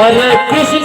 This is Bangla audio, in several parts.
Hare Krishna.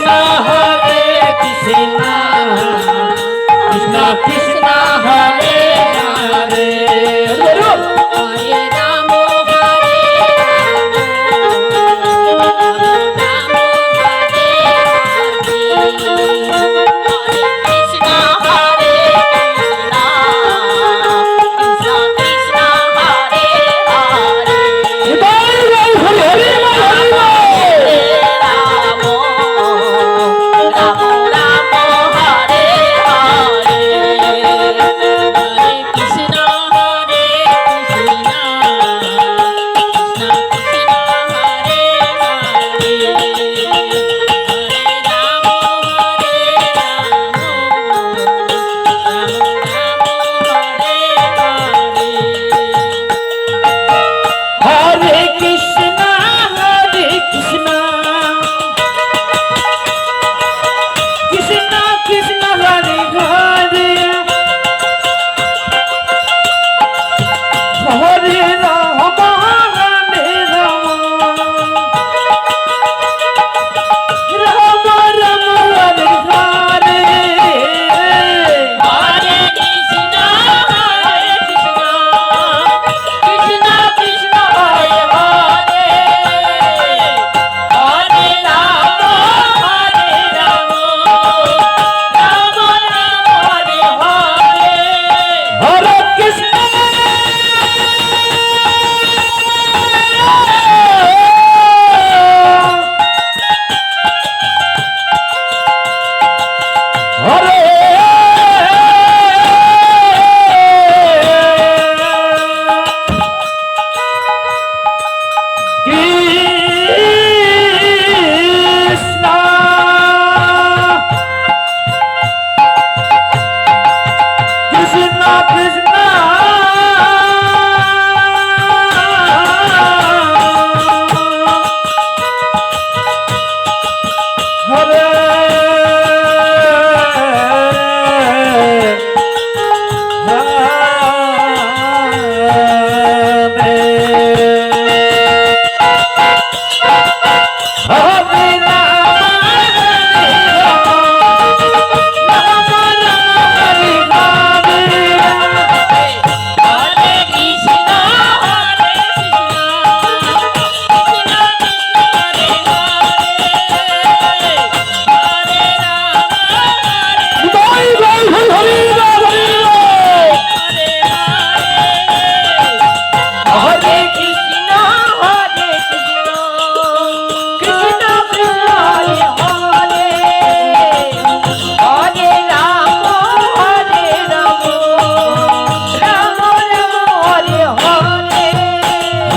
Krishna Krishna.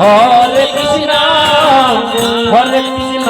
Hare Krishna Hare Krishna.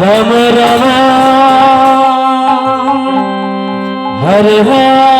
Ram Rama Hare Hare